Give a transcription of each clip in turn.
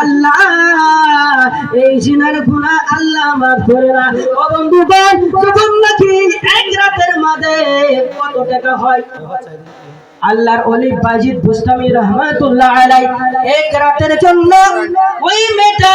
আল্লাহ, এই জিনার গুণা আল্লাহ মাফ করে না। ও বন্ধু নাকি এক রাতের মাঝে কত টাকা হয়? আল্লাহর অলি বাজিদ বুস্তামি রহমাতুল্লাহ আলাই এক রাতের জন্য ওই মেয়েটা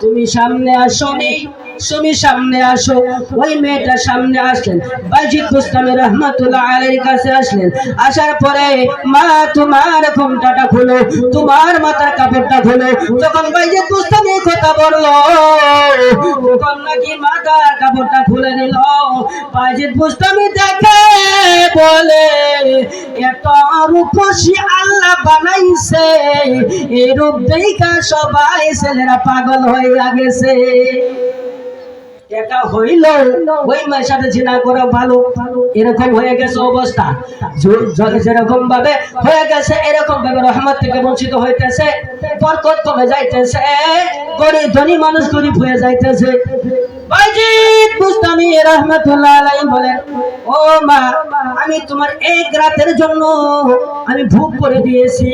তুমি সামনে আসো তুমি সামনে আসো। ওই মেয়েটা সামনে আসলেন। বাজিদ গোস্তামি রহমতুল্লাহ আলের কাছে আসলেন। আসার পরে, মা, তোমার ঘুমটাটা খুলো, তোমার মাথার কাপড়টা খুলো। তখন বাইজিদ গোস্তামি কথা বলল, তখন নাকি মাথার কাপড়টা খুলে দিল বাজিদ বুস্তামি দেখে বলে এত রূপসী আল্লাহ বানাইছে। এই রূপ দেখা সবাই ছেলেরা পাগল হয়ে গেছে। এটা হইল, ওই মায়ের সাথে জিনা করা ভালো, এরকম হয়ে গেছে অবস্থা। যেরকম ভাবে হয়ে গেছে, এরকম ভাবে রহমত থেকে বঞ্চিত হইতেছে, বরকত কমে যাইতেছে, গরিব ধনী মানুষ গরিব হয়ে যাইতেছে। বলেন ও আমি তোমার এক রাতের জন্য আমি ভোগ করে দিয়েছি।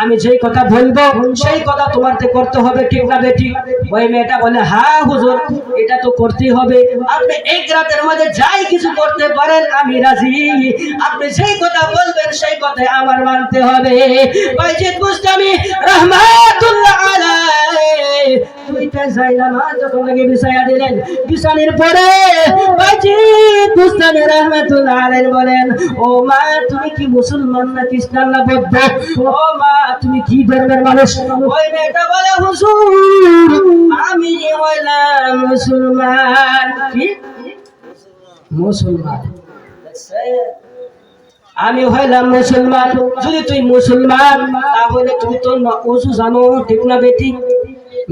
আমি যেই কথা বলব, সেই কথা তোমারতে করতে হবে ঠিক না বেটি ওই মেয়েটা বলে হ্যাঁ হুজুর, এটা তো করতেই হবে। আপনি এক রাতের মধ্যে যাই কিছু করতে পারেন, আমি রাজি। আপনি সেই কথা বলবেন, সেই কথাই আমার মানতে হবে। বাইজিদ বুস্তামি রহমাতুল্লাহ রহমাতুল্লাহ আলাইহি বলেন, ও মা, তুমি কি মুসলমান না খ্রিস্টান না বৌদ্ধ? ও মা তুমি কি ধর্মের মানুষ? ওই মেয়েটা বলে হুজুর আমি হইলাম মুসলমান। কি? মুসলমান। আমি হইলাম মুসলমান। যদি তুই মুসলমান তাহলে তুমি তো অজু জানো ঠিক না বেটি?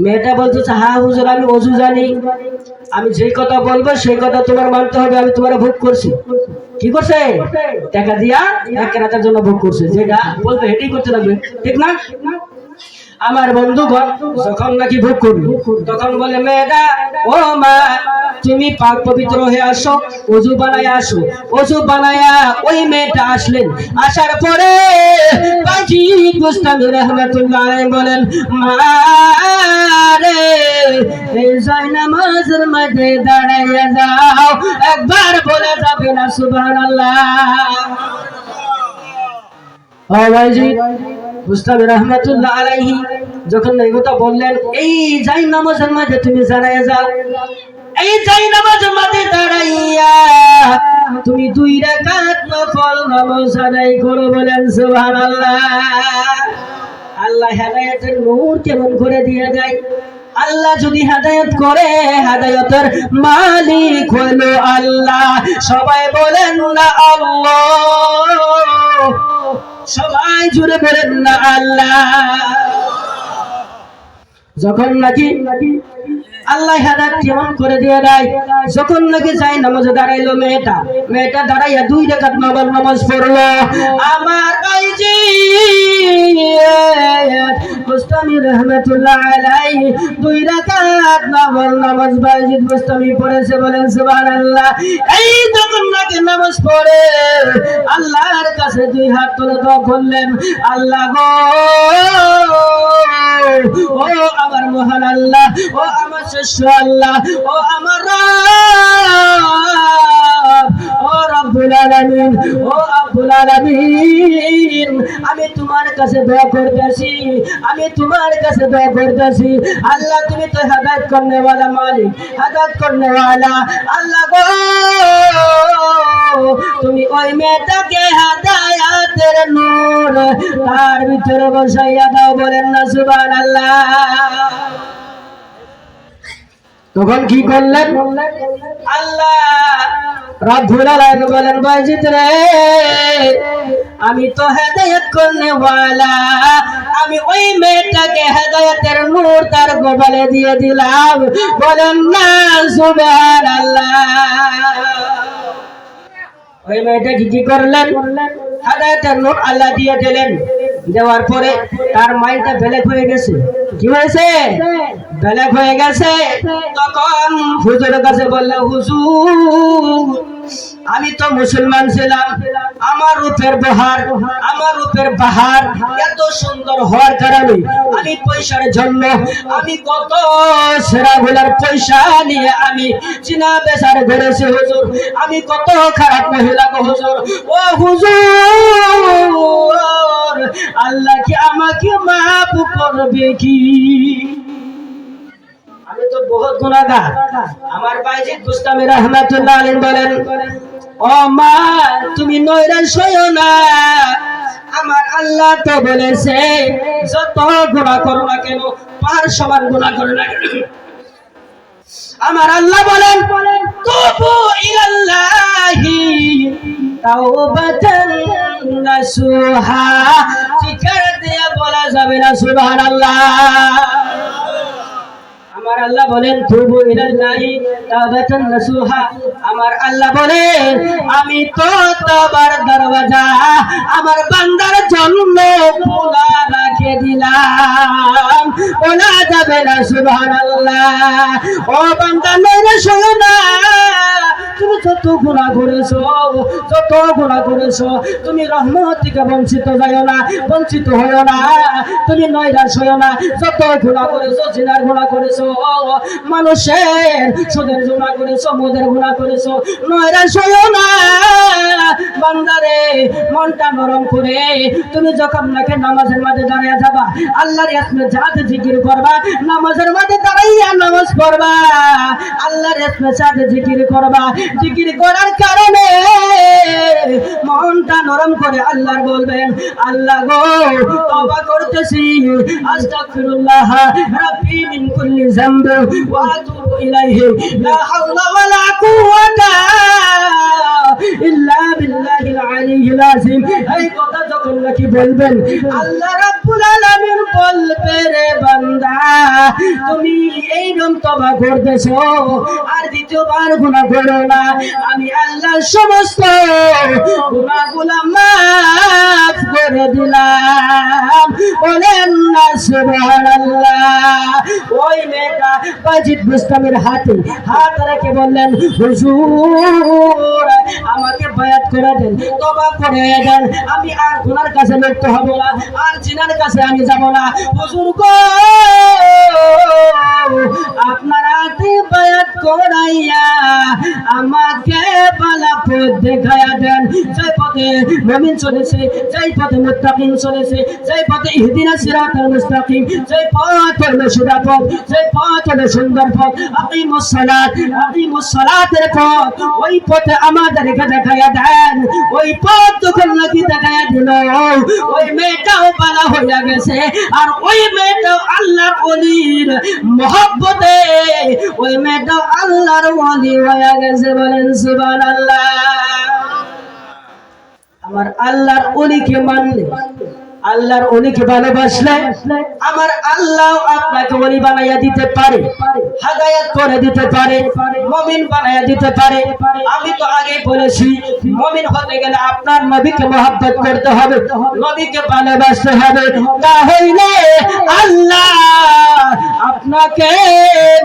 মেয়েটা বলতেছে হা হুজুর আমি অজু জানি। আমি যে কথা বলব সেই কথা তোমার মানতে হবে আমি তোমার ভোগ করছি। কি করছে? টাকা দিয়া এক রাতের জন্য ভোগ করছে। যেটা বলবে এটাই করতে লাগবে। ঠিক না? আমার বন্ধুগণ যখন নাকি ভোগ করবে তখন বলে মেয়েটা ও মা তুমি পাক পবিত্র হয়ে আসো অজু বানায় আসো। অজু বানায়া ওই মেয়েটা আসলেন। আসার পরে বাজি মুস্তামি রহমতুল্লাহ বলেন মা এই নামাজের মধ্যে দাঁড়াইয়া যাও। একবার বলে যাবে না আওয়াজি মুস্তাবি রহমাতুল্লাহ আলাইহি, যখন কথা বললেন, এই যাই নামাজের মাঝে তুমি জানাইয়া যাও। এই যাই নামাজের মাঝে দাঁড়াইয়া তুমি দুই রাকাত নফল নামাজ আদায় করো বলেন, সুবহানাল্লাহ। আল্লাহ হেদায়েতের নূর কেমন করে দিয়ে যায় আল্লাহ যদি হাদায়ত করে, হাদায়তের মালিক হলো আল্লাহ। সবাই বলেন না আল্লাহ। সবাই জুড়ে বলেন না আল্লাহ। যখন নাকি আল্লাহ হেদাত কেমন করে দিয়ে দেয়, যখন নাকি যাই নামাজে দাঁড়াইলো মেয়েটা মেয়েটা দাঁড়াইয়া দুই রেখাত নবল নামাজ পড়ল। আমার ভাইজি মুস্তামি রহমতুল্লাহ আলাইহি দুই রাকাত নবল নামাজ বাইজিদ মুস্তামি পড়েছে বলেন সুবহানাল্লাহ। এই যখন নাকি নামাজ পড়ে, আল্লাহর কাছে দুই হাত তুলে দোয়া করলেন, আল্লাহ গো ও আমার মহান আল্লাহ ও আমার শ্রেষ্ঠ আল্লাহ ও আমার ও রব্বুল আলামিন ও আব্বুল আলামিন আমি তোমার কাছে দোয়া করতেছি আমি তোমার কাছে দোয়া করতেছি আল্লাহ তুমি তো হেদায়েত করনে वाला মালিক হেদায়েত করনে वाला আল্লাহ গো তুমি ওই মেয়েটাকে হেদায়াতের নূর তার ভিতরে বসাইয়া দাও বলেন না সুবহানাল্লাহ তখন কি করলেন আল্লাহ আমি তো হেদায়েত করনে ওয়ালা আমি ওই মেয়েটাকে হেদায়েতের নূর তার গোবালে দিয়ে দিলাম। বলেন না, সুবহানাল্লাহ। ওই মেয়েটা কি কি করলেন? হেদায়েতের নূর আল্লাহ দিয়ে দিলেন। দেওয়ার পরে তার মাইন্ডটা বেলেক হয়ে গেছে। কি হয়েছে? বেলেক হয়ে গেছে। তখন হুজুরের কাছে বললে, হুজুর আমি তো মুসলমান ছিলাম। আমার রূপের বহার, আমার রূপের বাহার এত সুন্দর হওয়ার কারণে আমি পয়সার জন্য, আমি কত সেরা সেরাগুলার পয়সা নিয়ে আমি চিনা বেচার ঘুরেছি, হুজুর। আমি কত খারাপ মহিলা হুজুর। ও হুজুর, আল্লাহ কি আমাকে মাফ করবে কি? আমি তো বহুত গুণাগার আমার বাইজিদ গুস্তামি রহমাতুল্লাহ আলাইহি বলেন ও মা, তুমি নৈরাশ হইও না। আমার আল্লাহ তো বলেছে, যত গুণা করো না কেন, পার সমান গুণা করো না কেন। আমার আল্লাহ বলেন, তুবু ইলাল্লাহি তাওবাতান নাসুহা। চিকার দিয়ে বলা যাবে না, সুবহানাল্লাহ। আমার আল্লাহ বলেন, তুবু ইলাল্লাহি তাওবাতান নাসুহা। আমার আল্লাহ বলেন, আমি তো তওবার দরওয়াজা, আমার বান্দার জন্য খোলা রেখে দিলাম। ওলা যাবে না, সুবহানাল্লাহ। ও বান্দা, মেরে শোনা তুমি যত গুণা করেছ, যত গুণা করেছ, তুমি রহমত থেকে বঞ্চিত যাইও না, বঞ্চিত হইও না, তুমি নৈরাশ হইও না। যত গুণা করেছ, জিনার গুণা করেছ, মানুষের সুদের গুণা করেছ, মদের গুণা করেছ, নৈরাশ হইও না। বান্দারে, মনটা নরম করে তুমি যখন নাকি নামাজের মাঝে দাঁড়িয়ে যাবা, আল্লাহর ইসমে জাত জিকির করবা, নামাজের মাঝে দাঁড়াইয়া নামাজ পড়বা, আল্লাহর ইসমে জাত জিকির করবা জিকির করার কারণে মনটা নরম করে আল্লাহ বলবেন, আল্লাহ গো তবা করতেছি। আস্তাগফিরুল্লাহ রাব্বি মিন কুল্লি যামব ওয়া আতুবু ইলাইহি। লা হাওলা ওয়ালা কুওয়াতা ইল্লা বিল্লাহিল আলিয়্যিল আযীম এই কথা যখন নাকি বলবেন, আল্লাহ রাব্বুল আলামিন বলবে রে বান্দা, তুমি এই রকম তওবা করতেছো, আর দ্বিতীয়বার গুনাহ করো না। আমি আল্লাহ সমস্ত গুনাহগুলো মাফ করে দিলাম। বলেন না, সুবহানাল্লাহ। ওই মেয়েটা বাজিদ বুস্তামের হাতে হাত রেখে বললেন, হুজুর, আমাকে বায়াত করে দেন, তবা করে দেন। আমি আর গুনার কাছে লিপ্ত হব না, আর জিনার কাছে আমি যাব না। হুজুর গো, আপনার হাতে বায়াত করাইয়া আমাকে বালা পথ দেখায়া দেন। যে পথে মুমিন চলেছে, যেই পথে মুত্তাকিন চলেছে, যেই পথে ইহদিনা সিরাতাল মুস্তাকিম যেই পথ হলো পথ যেই পথ সুন্দর পথ আকিমুস সালাত আকিমুস সালাতের পথ ওই পথে আমাদেরকে দেখায়া দেন ওই পথ যখন নাকি দেখায়া দিল ওই মেয়েটাও পালা হইয়া গেছে আর ওই মেয়েটাও আল্লাহর অলির মহব্বতে ওই মেয়েটাও আল্লাহর ওলি হইয়া গেছে বলেন সুবহানাল্লাহ আমার আল্লাহর অলিকে মানলে আল্লাহর অনেক ভালোবাসলে আমার আল্লাহ আপনাকে অলি বানাইয়া দিতে পারে হাদায়াত করে দিতে পারে। মমিন বানাইয়া দিতে পারে। আমি তো বলেছি, মমিন হতে গেলে আপনার নবীকে মহব্বত করতে হবে, নবীকে ভালোবাসতে হবে। তাহলে আল্লাহ আপনাকে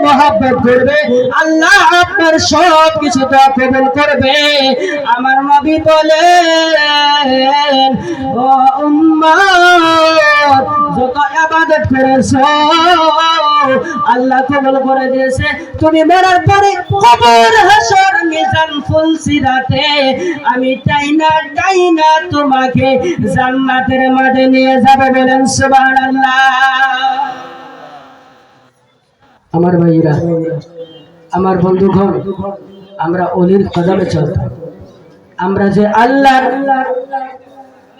মহব্বত করবে, আল্লাহ আপনার সব কিছু তো কবুল করবে। আমার নবী বলেন, ও উম্মত, যত ইবাদত করেছ আল্লাহ কবুল করে দিয়েছে। তুমি মরার পরে কবর হাসর মিজান ফুলসিরাতে আমি টাইনা টাইনা তোমাকে জান্নাতের মাঝে নিয়ে যাব বলেন, সুবহানাল্লাহ। আমার ভাইরা আমার বন্ধুগণ, আমরা অলির কদমে চলতাম। আমরা যে আল্লাহ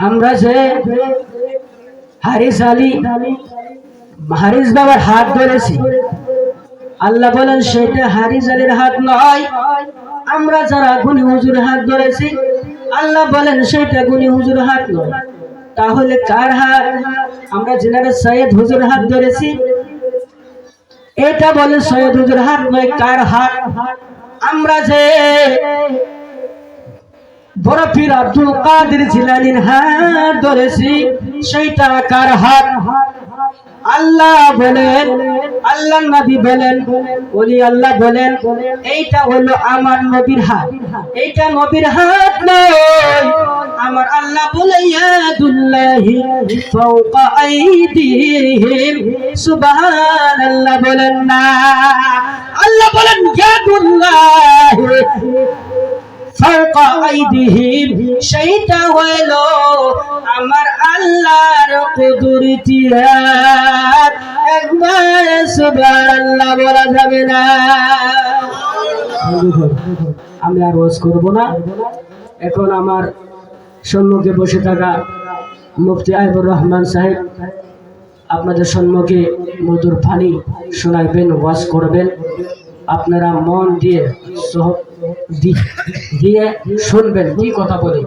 আমরা যে হারিস আলী হারিস বাবার হাত ধরেছি। আল্লাহ বলেন, সেটা হারি জালের হাত নয়। আমরা যারা গুনি হুজুর হাত ধরেছি, আল্লাহ বলেন, সেটা গুনি হুজুর হাত নয়। তাহলে কার হাত? আমরা জেনারেল সৈয়দ হুজুর হাত ধরেছি। এটা বলে সৈয়দ হুজুর হাত নয়, কার হাত? আমরা যে বড় পীর আব্দুল কাদের জিলানির হাত ধরেছি, সেইটা কার হাত? আল্লাহ বলেন, আল্লাহ নবী বলেন বলি আল্লাহ বলেন, এইটা হলো আমার নবীর হাত। এইটা নবীর হাত নয়, আমার আল্লাহ বলে ইয়াদুল্লাহি ফাওকা আইদিহিম। সুবহানাল্লাহ বলেন না। আল্লাহ বলেন, ইয়াদুল্লাহি ফাওকা আইদিহিম সেইটা হলো আমার আল্লাহর কুদরতিয়াত একবার সুবহানাল্লাহ বলা যাবে না। আমি আর রোজ করব না। এখন আমার সম্মুখে বসে থাকা মুফতি আইবুর রহমান সাহেব, আপনাদের সম্মুখে মধুর পানি শোনাইবেন, ওয়াজ করবেন। আপনারা মন দিয়ে সহ- দিয়ে শুনবেন কি কথা বলি।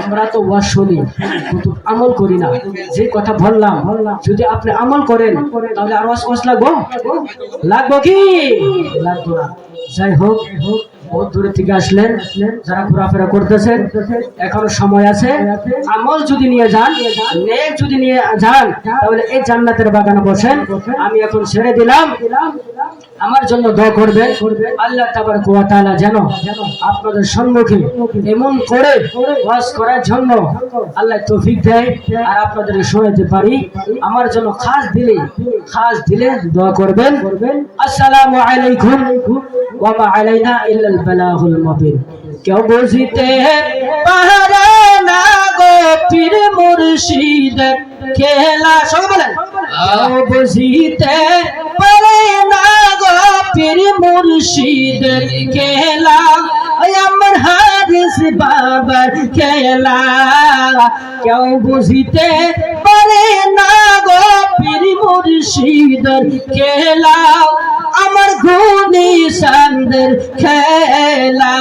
আমরা তো ওয়াজ শুনি, কিন্তু আমল করি না। যে কথা বললাম, যদি আপনি আমল করেন, তাহলে আর ওয়াজ ওয়াজ লাগবো? লাগবো কি? লাগবো না। যাই হোক, বহুত দূরে থেকে আসলেন, যারা ঘোরাফেরা করতেছেন, এখনও সময় আছে। আমল যদি নিয়ে যান, নেক যদি নিয়ে যান, তাহলে এই জান্নাতের বাগানে বসেন। আমি এখন ছেড়ে দিলাম। আমার জন্য দোয়া করবেন। আল্লাহ তাবার কুয়া তাআলা যেন আপনাদের সম্মুখে এমন করে ওয়াজ করার জন্য আল্লাহ তৌফিক দেয় আর আপনাদের শোনাতে পারি। আমার জন্য খাস দিলে খাস দিলে দোয়া করবেন। আসসালামু আলাইকুম ওয়া মা আলাইনা ইল্লাল বালাগুল মুবিন। কেউ বুঝিতে পারে না গো পীর মুর্শিদ খেলা, সবাই বলেন। বুঝিতে পীর মুর্শিদ খেলা আমার হারিস বাবার খেলা কেউ বুঝিতে পারে না গো পীর মুর্শিদ খেলা আমার গুণী সান্দের খেলা